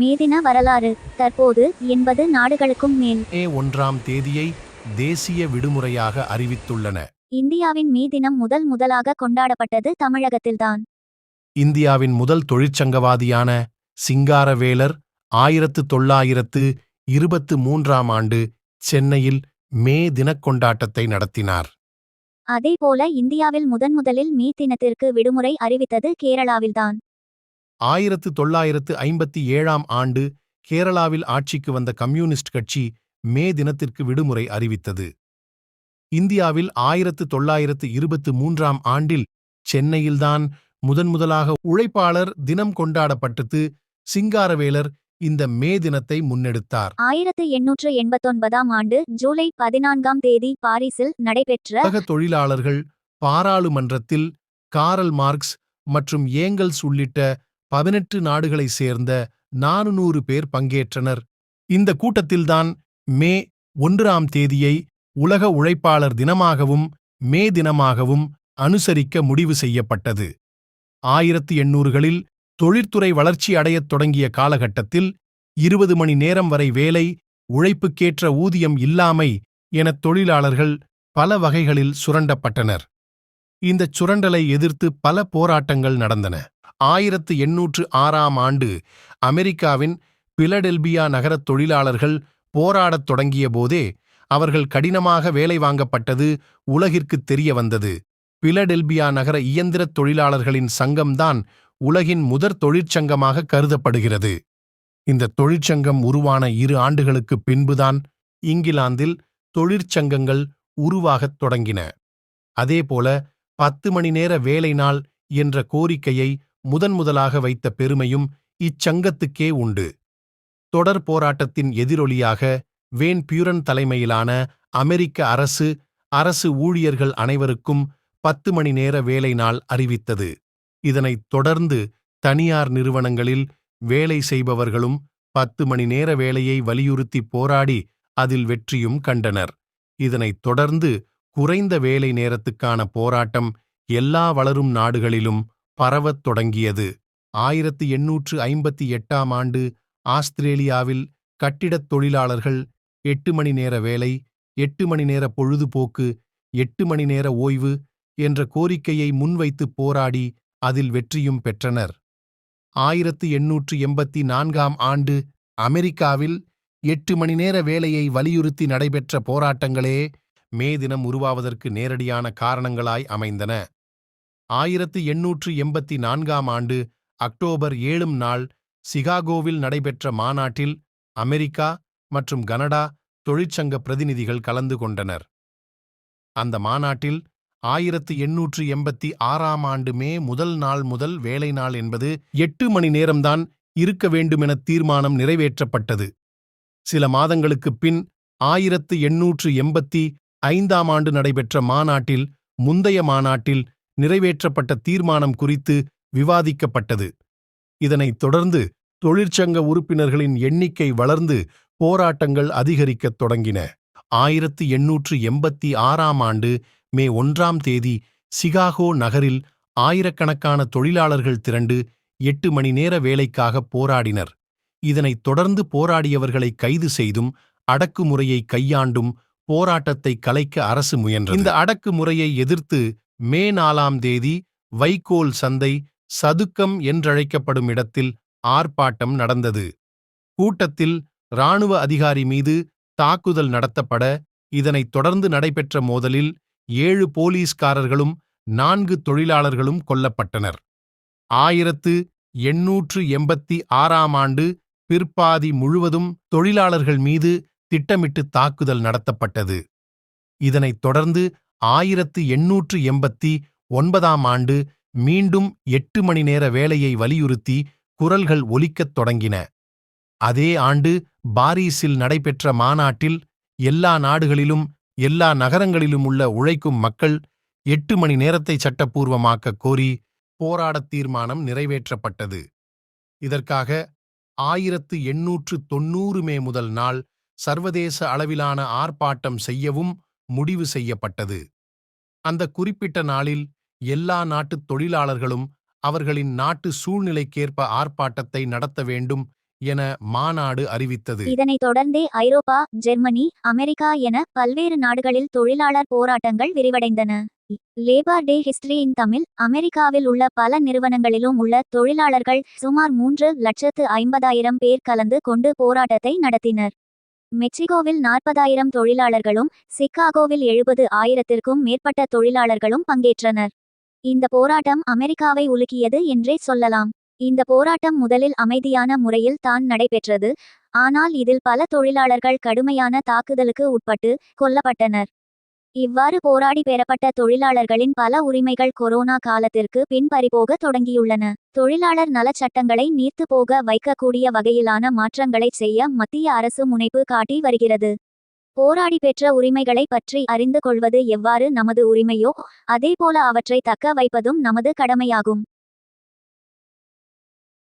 மேதின வரலாறு தற்போது எண்பது நாடுகளுக்கும் மேல். மே ஒன்றாம் தேதியை தேசிய விடுமுறையாக அறிவித்துள்ளன. இந்தியாவின் மே தினம் முதல் முதலாக கொண்டாடப்பட்டது தமிழகத்தில்தான். இந்தியாவின் முதல் தொழிற்சங்கவாதியான சிங்காரவேலர் ஆயிரத்து தொள்ளாயிரத்து இருபத்து மூன்றாம் ஆண்டு சென்னையில் மே தினக் கொண்டாட்டத்தை நடத்தினார். அதேபோல இந்தியாவில் முதன் முதலில் மே தினத்திற்கு விடுமுறை அறிவித்தது கேரளாவில்தான். ஆயிரத்து தொள்ளாயிரத்து ஐம்பத்தி ஏழாம் ஆண்டு கேரளாவில் ஆட்சிக்கு வந்த கம்யூனிஸ்ட் கட்சி மே தினத்திற்கு விடுமுறை அறிவித்தது. இந்தியாவில் ஆயிரத்து தொள்ளாயிரத்து இருபத்து மூன்றாம் ஆண்டில் சென்னையில்தான் முதன்முதலாக உழைப்பாளர் தினம் கொண்டாடப்பட்டது சிங்காரவேலர் இந்த மே தினத்தை முன்னெடுத்தார். ஆயிரத்து எண்ணூற்று எண்பத்தொன்பதாம் ஆண்டு ஜூலை பதினான்காம் தேதி பாரிஸில் நடைபெற்ற உலக தொழிலாளர்கள் பாராளுமன்றத்தில் காரல் மார்க்ஸ் மற்றும் ஏங்கல்ஸ் உள்ளிட்ட பதினெட்டு நாடுகளைச் சேர்ந்த நானூறு பேர் பங்கேற்றனர். இந்த கூட்டத்தில்தான் மே ஒன்றாம் தேதியை உலக உழைப்பாளர் தினமாகவும் மே தினமாகவும் அனுசரிக்க முடிவு செய்யப்பட்டது. ஆயிரத்து எண்ணூறுகளில் தொழிற்துறை வளர்ச்சி அடையத் தொடங்கிய காலகட்டத்தில் இருபது மணி நேரம் வரை வேலை உழைப்புக்கேற்ற ஊதியம் இல்லாமை எனத் தொழிலாளர்கள் பல வகைகளில் சுரண்டப்பட்டனர். இந்தச் சுரண்டலை எதிர்த்து பல போராட்டங்கள் நடந்தன. ஆயிரத்து எண்ணூற்று ஆறாம் ஆண்டு அமெரிக்காவின் பிலடெல்பியா நகரத் தொழிலாளர்கள் போராடத் தொடங்கிய போதே அவர்கள் கடினமாக வேலை வாங்கப்பட்டது உலகிற்குத் தெரிய வந்தது பிலடெல்பியா நகர இயந்திரத் தொழிலாளர்களின் சங்கம்தான் உலகின் முதற் தொழிற்சங்கமாக கருதப்படுகிறது. இந்த தொழிற்சங்கம் உருவான இரு ஆண்டுகளுக்குப் பின்புதான் இங்கிலாந்தில் தொழிற்சங்கங்கள் உருவாகத் தொடங்கின. அதேபோல பத்து மணி நேர வேலை நாள் என்ற கோரிக்கையை முதன்முதலாக வைத்த பெருமையும் இச்சங்கத்துக்கே உண்டு. தொடர் போராட்டத்தின் எதிரொலியாக வேன் பியூரன் தலைமையிலான அமெரிக்க அரசு அரசு ஊழியர்கள் அனைவருக்கும் பத்து மணி நேர வேலை நாள் அறிவித்தது. இதனைத் தொடர்ந்து தனியார் நிறுவனங்களில் வேலை செய்பவர்களும் பத்து மணி நேர வேலையை வலியுறுத்தி போராடி அதில் வெற்றியும் கண்டனர். இதனைத் தொடர்ந்து குறைந்த வேலை நேரத்துக்கான போராட்டம் எல்லா வளரும் நாடுகளிலும் பரவத் தொடங்கியது. ஆயிரத்து எண்ணூற்று ஐம்பத்தி எட்டாம் ஆண்டு ஆஸ்திரேலியாவில் கட்டிடத் தொழிலாளர்கள் எட்டு மணி நேர வேலை எட்டு மணி நேர பொழுதுபோக்கு எட்டு மணி நேர ஓய்வு என்ற கோரிக்கையை முன்வைத்து போராடி அதில் வெற்றியும் பெற்றனர். ஆயிரத்து எண்ணூற்று எண்பத்தி நான்காம் ஆண்டு அமெரிக்காவில் எட்டு மணி நேர வேலையை வலியுறுத்தி நடைபெற்ற போராட்டங்களே மே தினம் உருவாவதற்கு நேரடியான காரணங்களாய் அமைந்தன. ஆயிரத்து எண்ணூற்று எண்பத்தி நான்காம் ஆண்டு அக்டோபர் ஏழும் நாள் சிகாகோவில் நடைபெற்ற மாநாட்டில் அமெரிக்கா மற்றும் கனடா தொழிற்சங்க பிரதிநிதிகள் கலந்து கொண்டனர். அந்த மாநாட்டில் ஆயிரத்து எண்ணூற்று எண்பத்தி ஆறாம் ஆண்டு மே முதல் நாள் முதல் வேலை நாள் என்பது எட்டு மணி நேரம்தான் இருக்க வேண்டுமென தீர்மானம் நிறைவேற்றப்பட்டது. சில மாதங்களுக்குப் பின் ஆயிரத்து எண்ணூற்று எண்பத்தி ஐந்தாம் ஆண்டு நடைபெற்ற மாநாட்டில் முந்தைய மாநாட்டில் நிறைவேற்றப்பட்ட தீர்மானம் குறித்து விவாதிக்கப்பட்டது. இதனைத் தொடர்ந்து தொழிற்சங்க உறுப்பினர்களின் எண்ணிக்கை வளர்ந்து போராட்டங்கள் அதிகரிக்கத் தொடங்கின. ஆயிரத்து எண்ணூற்று எண்பத்தி ஆறாம் ஆண்டு மே ஒன்றாம் தேதி சிகாகோ நகரில் ஆயிரக்கணக்கான தொழிலாளர்கள் திரண்டு எட்டு மணி நேர வேலைக்காக போராடினர். இதனைத் தொடர்ந்து போராடியவர்களை கைது செய்தும் அடக்குமுறையை கையாண்டும் போராட்டத்தை கலைக்க அரசு முயன்றது. இந்த அடக்குமுறையை எதிர்த்து மே நாலாம் தேதி வைக்கோல் சந்தை சதுக்கம் என்றழைக்கப்படும் இடத்தில் ஆர்ப்பாட்டம் நடந்தது. கூட்டத்தில் இராணுவ அதிகாரி மீது தாக்குதல் நடத்தப்பட இதனைத் தொடர்ந்து நடைபெற்ற மோதலில் ஏழு போலீஸ்காரர்களும் நான்கு தொழிலாளர்களும் கொல்லப்பட்டனர். ஆயிரத்து எண்ணூற்று எண்பத்தி ஆறாம் ஆண்டு பிற்பாதி முழுவதும் தொழிலாளர்கள் மீது திட்டமிட்டு தாக்குதல் நடத்தப்பட்டது. இதனைத் தொடர்ந்து ஆயிரத்து எண்ணூற்று எண்பத்தி ஒன்பதாம் ஆண்டு மீண்டும் எட்டு மணி நேர வேலையை வலியுறுத்தி குரல்கள் ஒலிக்கத் தொடங்கின. அதே ஆண்டு பாரீஸில் நடைபெற்ற மாநாட்டில் எல்லா நாடுகளிலும் எல்லா நகரங்களிலும் உள்ள உழைக்கும் மக்கள் எட்டு மணி நேரத்தை சட்டப்பூர்வமாக்கக் கோரி போராடத் தீர்மானம் நிறைவேற்றப்பட்டது. இதற்காக ஆயிரத்து எண்ணூற்று தொன்னூறு மே முதல் நாள் சர்வதேச அளவிலான ஆர்ப்பாட்டம் செய்யவும் முடிவு செய்யப்பட்டது. அந்த குறிப்பிட்ட நாளில் எல்லா நாட்டுத் தொழிலாளர்களும் அவர்களின் நாட்டு சூழ்நிலைக்கேற்ப ஆர்ப்பாட்டத்தை நடத்த வேண்டும் என மாநாடு அறிவித்தது. இதனைத் தொடர்ந்தே ஐரோப்பா ஜெர்மனி அமெரிக்கா என பல்வேறு நாடுகளில் தொழிலாளர் போராட்டங்கள் விரிவடைந்தன. Labour day history in Tamil அமெரிக்காவில் உள்ள பல நிறுவனங்களிலும் உள்ள தொழிலாளர்கள் சுமார் மூன்று லட்சத்து ஐம்பதாயிரம் பேர் கலந்து கொண்டு போராட்டத்தை நடத்தினர். மெக்சிகோவில் நாற்பதாயிரம் தொழிலாளர்களும் சிக்காகோவில் எழுபது ஆயிரத்திற்கும் மேற்பட்ட தொழிலாளர்களும் பங்கேற்றனர். இந்த போராட்டம் அமெரிக்காவை உலுக்கியது என்றே சொல்லலாம். இந்த போராட்டம் முதலில் அமைதியான முறையில் தான் நடைபெற்றது ஆனால் இதில் பல தொழிலாளர்கள் கடுமையான தாக்குதலுக்கு உட்பட்டு கொல்லப்பட்டனர். இவ்வாறு போராடி பெறப்பட்ட தொழிலாளர்களின் பல உரிமைகள் கொரோனா காலத்திற்கு பின் பறிபோக தொடங்கியுள்ளன. தொழிலாளர் நலச் சட்டங்களை நீர்த்து போக வைக்கக்கூடிய வகையிலான மாற்றங்களை செய்ய மத்திய அரசு முனைப்பு காட்டி வருகிறது. போராடி பெற்ற உரிமைகளை பற்றி அறிந்து கொள்வது எவ்வாறு நமது உரிமையோ அதேபோல அவற்றை தக்க வைப்பதும் நமது கடமையாகும்.